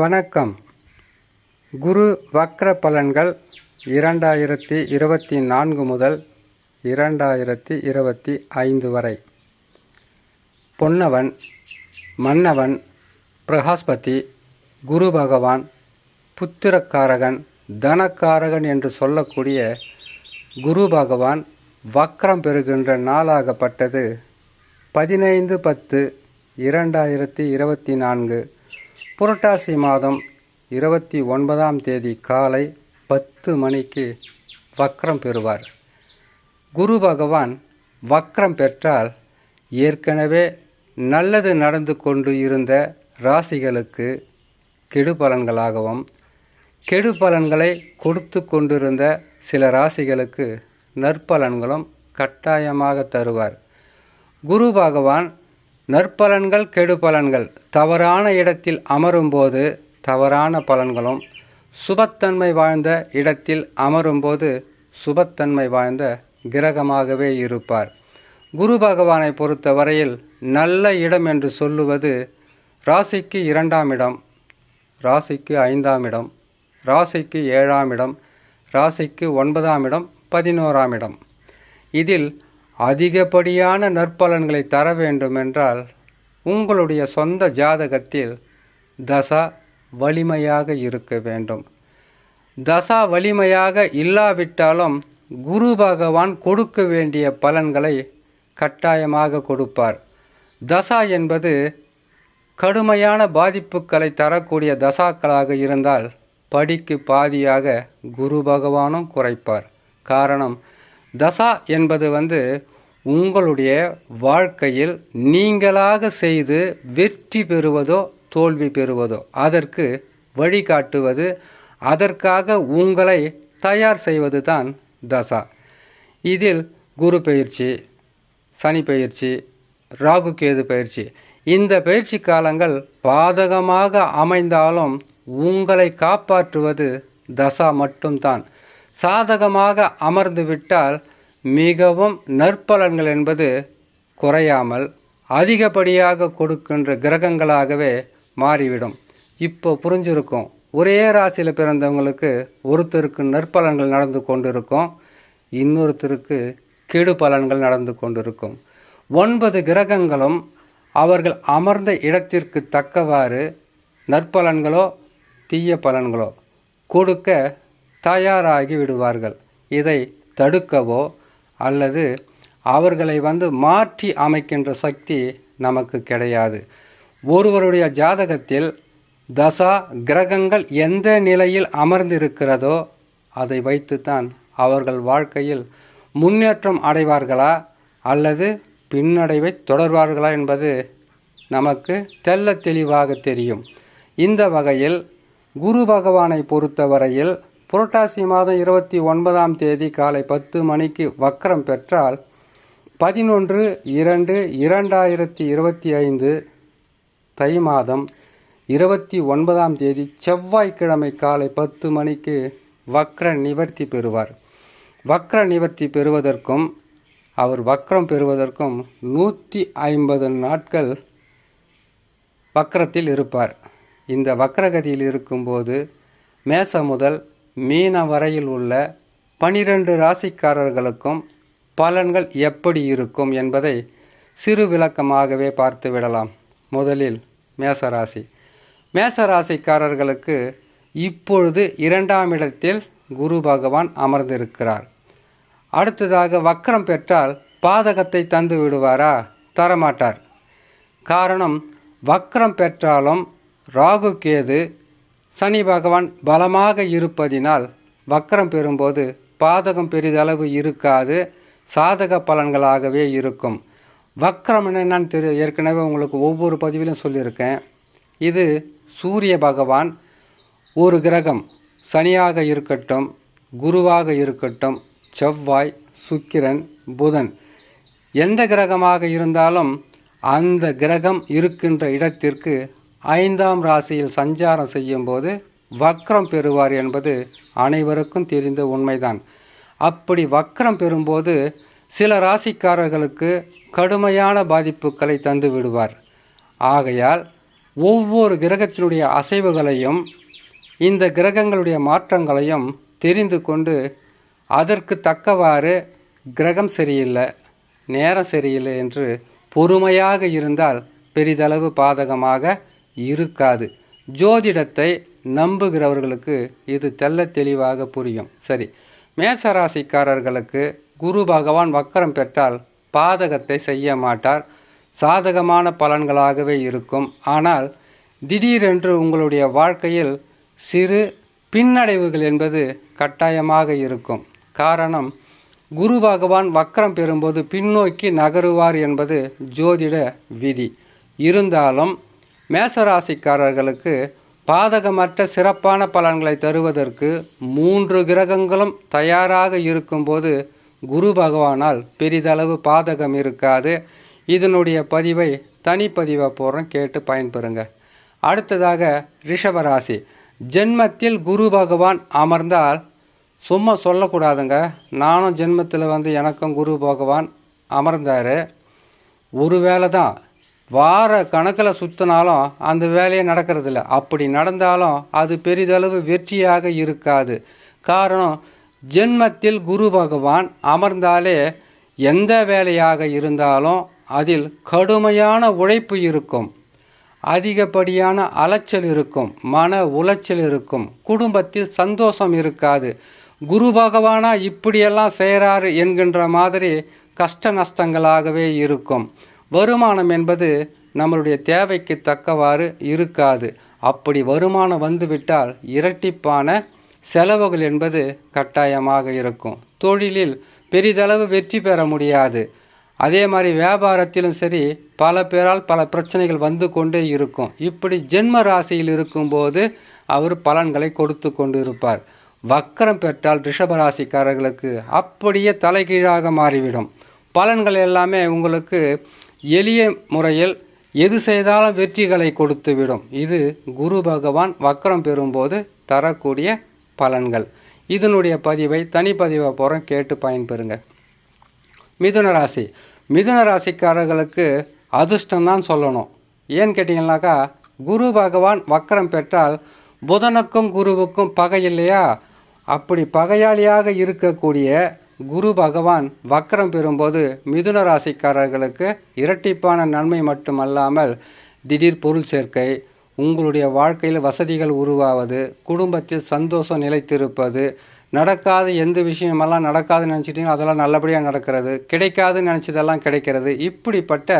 வணக்கம். குரு வக்ர பலன்கள் இரண்டாயிரத்தி இருபத்தி நான்கு முதல் இரண்டாயிரத்தி இருபத்தி ஐந்து வரை. பொன்னவன் மன்னவன் பிரகாஸ்பதி குரு பகவான் புத்திரக்காரகன் தனக்காரகன் என்று சொல்லக்கூடிய குரு பகவான் வக்ரம் பெறுகின்ற நாளாகப்பட்டது. பதினைந்து பத்து இரண்டாயிரத்தி இருபத்தி நான்கு. புரட்டாசி மாதம் இருபத்தி ஒன்பதாம் தேதி காலை பத்து மணிக்கு வக்ரம் பெறுவார். குரு பகவான் வக்ரம் பெற்றால் ஏற்கனவே நல்லது நடந்து கொண்டு இருந்த ராசிகளுக்கு கெடு பலன்களாகவும் கெடு பலன்களை கொடுத்து கொண்டிருந்த சில ராசிகளுக்கு நற்பலன்களும் கட்டாயமாக தருவார். குரு பகவான் நற்பலன்கள் கெடு பலன்கள் தவறான இடத்தில் அமரும்போது தவறான பலன்களும் சுபத்தன்மை வாழ்ந்த இடத்தில் அமரும்போது சுபத்தன்மை வாழ்ந்த கிரகமாகவே இருப்பார். குரு பகவானை பொறுத்தவரையில் நல்ல இடம் என்று சொல்லுவது ராசிக்கு இரண்டாம் இடம் ராசிக்கு ஐந்தாம் இடம் ராசிக்கு ஏழாம் இடம் ராசிக்கு ஒன்பதாம் இடம் பதினோராம் இடம். இதில் அதிகப்படியான நற்பலன்களை தர வேண்டுமென்றால் உங்களுடைய சொந்த ஜாதகத்தில் தசா வலிமையாக இருக்க வேண்டும். தசா வலிமையாக இல்லாவிட்டாலும் குரு பகவான் கொடுக்க வேண்டிய பலன்களை கட்டாயமாக கொடுப்பார். தசா என்பது கடுமையான பாதிப்புகளை தரக்கூடிய தசாக்களாக இருந்தால் படிக்கு பாதியாக குரு பகவானும் குறைப்பார். காரணம் தசா என்பது வந்து உங்களுடைய வாழ்க்கையில் நீங்களாக செய்து வெற்றி பெறுவதோ தோல்வி பெறுவதோ அதற்கு வழிகாட்டுவது அதற்காக உங்களை தயார் செய்வது தான் தசா. இதில் குரு பயிற்சி சனி பயிற்சி ராகு கேது பயிற்சி. இந்த பயிற்சி காலங்கள் பாதகமாக அமைந்தாலும் உங்களை காப்பாற்றுவது தசா மட்டும்தான். சாதகமாக அமர்ந்து விட்டால் மிகவும் நற்பலன்கள் என்பது குறையாமல் அதிகப்படியாக கொடுக்கின்ற கிரகங்களாகவே மாறிவிடும். இப்போ புரிஞ்சிருக்கும். ஒரே ராசியில் பிறந்தவங்களுக்கு ஒருத்தருக்கு நற்பலன்கள் நடந்து கொண்டிருக்கும். இன்னொருத்தருக்கு கெடு பலன்கள் நடந்து கொண்டிருக்கும். ஒன்பது கிரகங்களும் அவர்கள் அமர்ந்த இடத்திற்கு தக்கவாறு நற்பலன்களோ தீய பலன்களோ கொடுக்க தயாராகி விடுவார்கள். இதை தடுக்கவோ அல்லது அவர்களை வந்து மாற்றி அமைக்கின்ற சக்தி நமக்கு கிடையாது. ஒருவருடைய ஜாதகத்தில் தசா கிரகங்கள் எந்த நிலையில் அமர்ந்திருக்கிறதோ அதை வைத்துத்தான் அவர்கள் வாழ்க்கையில் முன்னேற்றம் அடைவார்களா அல்லது பின்னடைவை தொடர்வார்களா என்பது நமக்கு தெல்ல தெளிவாக தெரியும். இந்த வகையில் குரு பகவானை பொறுத்தவரையில் புரட்டாசி மாதம் இருபத்தி ஒன்பதாம் தேதி காலை பத்து மணிக்கு வக்கரம் பெற்றால் பதினொன்று இரண்டு இரண்டாயிரத்தி இருபத்தி ஐந்து தை மாதம் இருபத்தி ஒன்பதாம் தேதி செவ்வாய்க்கிழமை காலை பத்து மணிக்கு வக்ர நிவர்த்தி பெறுவார். வக்ர நிவர்த்தி பெறுவதற்கும் அவர் வக்ரம் பெறுவதற்கும் நூற்றி ஐம்பது நாட்கள் வக்ரத்தில் இருப்பார். இந்த வக்ரகதியில் இருக்கும்போது மேச முதல் மீன வரையில் உள்ள பனிரெண்டு ராசிக்காரர்களுக்கும் பலன்கள் எப்படி இருக்கும் என்பதை சிறு விளக்கமாகவே பார்த்து விடலாம். முதலில் மேசராசி. மேசராசிக்காரர்களுக்கு இப்பொழுது இரண்டாம் இடத்தில் குரு பகவான் அமர்ந்திருக்கிறார். அடுத்ததாக வக்கரம் பெற்றால் பாதகத்தை தந்து விடுவாரா? தரமாட்டார். காரணம் வக்கரம் பெற்றாலும் ராகு கேது சனி பகவான் பலமாக இருப்பதினால் வக்கரம் பெறும்போது பாதகம் பெரிதளவு இருக்காது சாதக பலன்களாகவே இருக்கும். வக்கரம் என்னென்னு தெரிய ஏற்கனவே உங்களுக்கு ஒவ்வொரு பதிவிலும் சொல்லியிருக்கேன். இது சூரிய பகவான் ஒரு கிரகம் சனியாக இருக்கட்டும் குருவாக இருக்கட்டும் செவ்வாய் சுக்கிரன் புதன். எந்த கிரகமாக இருந்தாலும் அந்த கிரகம் இருக்கின்ற இடத்திற்கு ஐந்தாம் ராசியில் சஞ்சாரம் செய்யும்போது வக்ரம் பெறுவார் என்பது அனைவருக்கும் தெரிந்த உண்மைதான். அப்படி வக்ரம் பெறும்போது சில ராசிக்காரர்களுக்கு கடுமையான பாதிப்புகளை தந்து விடுவார். ஆகையால் ஒவ்வொரு கிரகத்தினுடைய அசைவுகளையும் இந்த கிரகங்களுடைய மாற்றங்களையும் தெரிந்து கொண்டு அதற்கு தக்கவாறு கிரகம் சரியில்லை நேரம் சரியில்லை என்று பொறுமையாக இருந்தால் பெரிதளவு பாதகமாக இருக்காது. ஜோதிடத்தை நம்புகிறவர்களுக்கு இது தெள்ள தெளிவாக புரியும். சரி. மேசராசிக்காரர்களுக்கு குரு பகவான் வக்கரம் பெற்றால் பாதகத்தை செய்ய மாட்டார். சாதகமான பலன்களாகவே இருக்கும். ஆனால் திடீரென்று உங்களுடைய வாழ்க்கையில் சிறு பின்னடைவுகள் என்பது கட்டாயமாக இருக்கும். காரணம் குரு பகவான் வக்கரம் பெறும்போது பின்னோக்கி நகருவார் என்பது ஜோதிட விதி. இருந்தாலும் மேசராசிக்காரர்களுக்கு பாதகமற்ற சிறப்பான பலன்களை தருவதற்கு மூன்று கிரகங்களும் தயாராக இருக்கும்போது குரு பகவானால் பெரிதளவு பாதகம் இருக்காது. இதனுடைய பதிவை தனிப்பதிவாக போகிறோம் கேட்டு பயன்பெறுங்க. அடுத்ததாக ரிஷபராசி. ஜென்மத்தில் குரு பகவான் அமர்ந்தால் சும்மா சொல்லக்கூடாதுங்க. நானும் ஜென்மத்தில் வந்து எனக்கும் குரு பகவான் அமர்ந்தார். ஒரு வேளை தான் வார கணக்கில் சுற்றினாலும் அந்த வேலையை நடக்கிறதில்ல. அப்படி நடந்தாலும் அது பெரிதளவு வெற்றியாக இருக்காது. காரணம் ஜென்மத்தில் குரு பகவான் அமர்ந்தாலே எந்த வேலையாக இருந்தாலும் அதில் கடுமையான உழைப்பு இருக்கும். அதிகப்படியான அலைச்சல் இருக்கும் மன உளைச்சல் இருக்கும் குடும்பத்தில் சந்தோஷம் இருக்காது. குரு பகவானா இப்படியெல்லாம் செய்கிறாரு என்கின்ற மாதிரி கஷ்ட நஷ்டங்களாகவே இருக்கும். வருமானம் என்பது நம்மளுடைய தேவைக்கு தக்கவாறு இருக்காது. அப்படி வருமானம் வந்துவிட்டால் இரட்டிப்பான செலவுகள் என்பது கட்டாயமாக இருக்கும். தொழிலில் பெரிதளவு வெற்றி பெற முடியாது. அதே மாதிரி வியாபாரத்திலும் சரி பல பேரால் பல பிரச்சனைகள் வந்து கொண்டே இருக்கும். இப்படி ஜென்ம ராசியில் இருக்கும்போது அவர் பலன்களை கொடுத்து கொண்டு இருப்பார் வக்கரம் பெற்றால் ரிஷபராசிக்காரர்களுக்கு அப்படியே தலைகீழாக மாறிவிடும். பலன்கள் எல்லாமே உங்களுக்கு எளிய முறையில் எது செய்தாலும் வெற்றிகளை கொடுத்து விடும் இது குரு பகவான் வக்கரம் பெறும்போது தரக்கூடிய பலன்கள். இதனுடைய பதிவை தனிப்பதிவை போகிறோம் கேட்டு பயன்பெறுங்க. மிதுன ராசி. மிதுன ராசிக்காரர்களுக்கு அதிர்ஷ்டம்தான் சொல்லணும். ஏன்னு கேட்டிங்கனாக்கா குரு பகவான் வக்கரம் பெற்றால் புதனுக்கும் குருவுக்கும் பகை இல்லையா? அப்படி பகையாளியாக இருக்கக்கூடிய குரு பகவான் வக்கரம் பெறும்போது மிதுன ராசிக்காரர்களுக்கு இரட்டிப்பான நன்மை மட்டுமல்லாமல் திடீர் பொருள் சேர்க்கை உங்களுடைய வாழ்க்கையில் வசதிகள் உருவாவது குடும்பத்தில் சந்தோஷம் நிலைத்திருப்பது நடக்காத எந்த விஷயமெல்லாம் நடக்காதுன்னு நினச்சிட்டிங்களோ அதெல்லாம் நல்லபடியாக நடக்கிறது கிடைக்காதுன்னு நினச்சதெல்லாம் கிடைக்கிறது. இப்படிப்பட்ட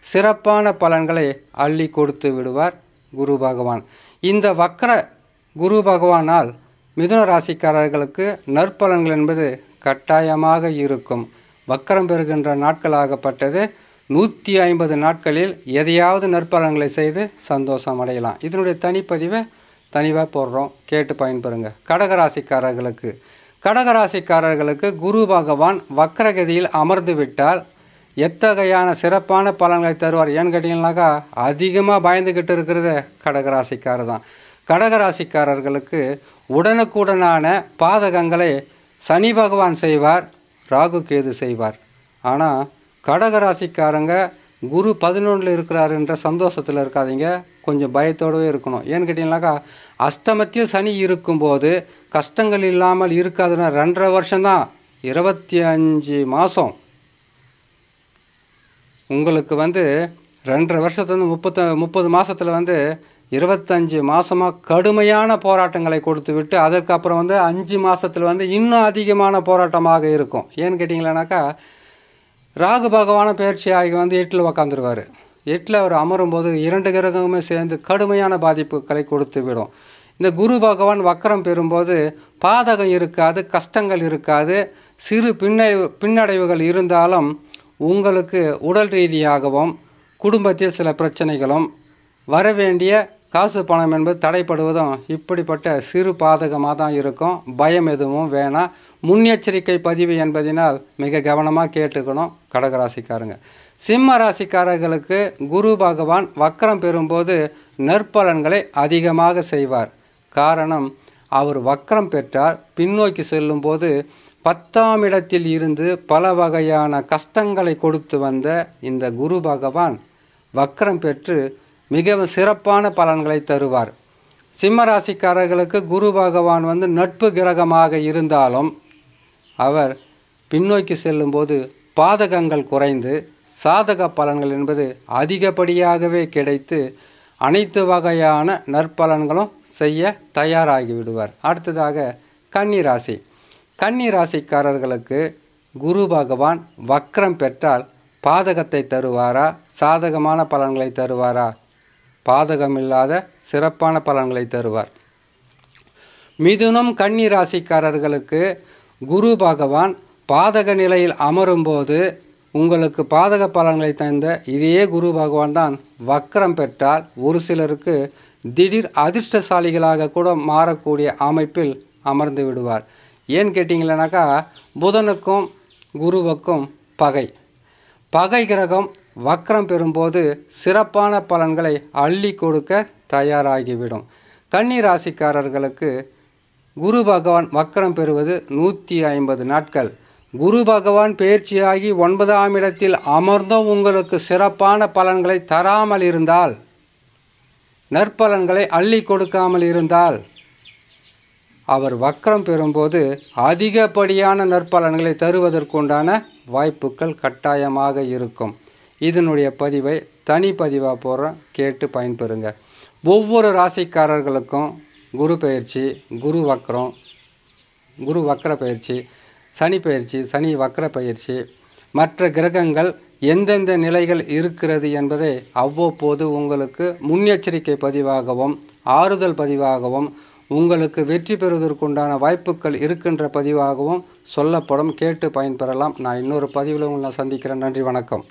சிறப்பான பலன்களை அள்ளி கொடுத்து விடுவார் குரு பகவான். இந்த வக்கர குரு பகவானால் மிதுன ராசிக்காரர்களுக்கு நற்பலன்கள் என்பது கட்டாயமாக இருக்கும். வக்கரம் பெறுகின்ற நாட்களாகப்பட்டது. நூற்றி ஐம்பது நாட்களில் எதையாவது நற்பலன்களை செய்து சந்தோஷம் அடையலாம். இதனுடைய தனிப்பதிவை தனிவாக போடுறோம். கேட்டு பயன்பெறுங்க. கடகராசிக்காரர்களுக்கு. கடகராசிக்காரர்களுக்கு குரு பகவான் வக்கரகதியில் அமர்ந்து விட்டால் எத்தகையான சிறப்பான பலன்களை தருவார் ஏன்னு கேட்டிங்கனாக்கா அதிகமாக பயந்துக்கிட்டு இருக்கிறது கடகராசிக்காரர் தான் கடகராசிக்காரர்களுக்கு உடனுக்குடனான பாதகங்களை சனி பகவான் செய்வார் ராகு கேது செய்வார். ஆனால் கடகராசிக்காரங்க குரு பதினொன்றில் இருக்கிறாருன்ற சந்தோஷத்தில் இருக்காதீங்க. கொஞ்சம் பயத்தோடவே இருக்கணும். ஏன்னு கேட்டிங்கனாக்கா அஷ்டமத்தில் சனி இருக்கும்போது கஷ்டங்கள் இல்லாமல் இருக்காதுன்னா ரெண்டரை வருஷம்தான். இருபத்தி அஞ்சு மாதம் உங்களுக்கு வந்து ரெண்டரை வருஷத்துலேருந்து முப்பத்த முப்பது மாதத்தில் வந்து இருபத்தஞ்சி மாதமாக கடுமையான போராட்டங்களை கொடுத்து விட்டு அதற்கப்புறம் வந்து அஞ்சு மாதத்தில் வந்து இன்னும் அதிகமான போராட்டமாக இருக்கும். ஏன்னு கேட்டிங்களேனாக்கா ராகு பகவான பயிற்சி ஆகி வந்து எட்டில் உக்காந்துருவார். எட்டில் அவர் அமரும்போது இரண்டு கிரகமுமே சேர்ந்து கடுமையான பாதிப்புகளை கொடுத்து விடும். இந்த குரு பகவான் வக்கரம் பெறும்போது பாதகம் இருக்காது கஷ்டங்கள் இருக்காது சிறு பின்ன பின்னடைவுகள் இருந்தாலும் உங்களுக்கு உடல் ரீதியாகவும் குடும்பத்தில் சில பிரச்சனைகளும் வரவேண்டிய காசு பணம் என்பது தடைப்படுவதும் இப்படிப்பட்ட சிறு பாதகமாக தான் இருக்கும். பயம் எதுவும் வேணாம் முன்னெச்சரிக்கை பதிவு என்பதினால் மிக கவனமாக கேட்டுக்கணும் கடகராசிக்காரங்க. சிம்ம ராசிக்காரர்களுக்கு குரு பகவான் வக்கரம் பெறும்போது நற்பலன்களை அதிகமாக செய்வார். காரணம் அவர் வக்கரம் பெற்றார். பின்னோக்கி செல்லும்போது பத்தாம் இடத்தில் இருந்து பல வகையான கஷ்டங்களை கொடுத்து வந்த இந்த குரு பகவான் வக்கரம் பெற்று மிகவும் சிறப்பான பலன்களை தருவார். சிம்ம ராசிக்காரர்களுக்கு குரு பகவான் வந்து நட்பு கிரகமாக இருந்தாலும் அவர் பின்னோக்கி செல்லும்போது பாதகங்கள் குறைந்து சாதக பலன்கள் என்பது அதிகப்படியாகவே கிடைத்து அனைத்து வகையான நற்பலன்களும் செய்ய தயாராகி விடுவார். அடுத்ததாக கன்னி ராசி. கன்னி ராசிக்காரர்களுக்கு குரு பகவான் வக்ரம் பெற்றால் பாதகத்தை தருவாரா? சாதகமான பலன்களை தருவாரா? பாதகமில்லாத சிறப்பான பலன்களை தருவார். மிதுனம் கன்னி ராசிக்காரர்களுக்கு குரு பகவான் பாதக நிலையில் அமரும்போது உங்களுக்கு பாதக பலன்களை தந்த இதே குரு பகவான் தான் வக்கரம் பெற்றால் ஒரு சிலருக்கு திடீர் அதிர்ஷ்டசாலிகளாக கூட மாறக்கூடிய அமைப்பில் அமர்ந்து விடுவார். ஏன் கேட்டிங்களேனாக்கா புதனுக்கும் குருவுக்கும் பகை. பகை கிரகம் வக்ரம் பெறும்போது சிறப்பான பலன்களை அள்ளி கொடுக்க தயாராகிவிடும். கன்னி ராசிக்காரர்களுக்கு குரு பகவான் வக்ரம் பெறுவது நூற்றி ஐம்பது நாட்கள். குரு பகவான் பயிற்சியாகி ஒன்பதாம் இடத்தில் அமர்ந்தும் உங்களுக்கு சிறப்பான பலன்களை தராமல் இருந்தால் நற்பலன்களை அள்ளி கொடுக்காமல் இருந்தால் அவர் வக்ரம் பெறும்போது அதிகப்படியான நற்பலன்களை தருவதற்குண்டான வாய்ப்புகள் கட்டாயமாக இருக்கும். இதனுடைய பதிவை தனி பதிவாக போடுறோம் கேட்டு பயன்பெறுங்க. ஒவ்வொரு ராசிக்காரர்களுக்கும் குரு பயிற்சி குரு வக்ரம் குரு வக்ர பயிற்சி சனி பயிற்சி சனி வக்ர பயிற்சி மற்ற கிரகங்கள் எந்தெந்த நிலைகள் இருக்கிறது என்பதை அவ்வப்போது உங்களுக்கு முன்னெச்சரிக்கை பதிவாகவும் ஆறுதல் பதிவாகவும் உங்களுக்கு வெற்றி பெறுவதற்குண்டான வாய்ப்புகள் இருக்கின்ற பதிவாகவும் சொல்லப்படும். கேட்டு பயன்பெறலாம். நான் இன்னொரு பதிவில் உங்களை சந்திக்கிறேன். நன்றி வணக்கம்.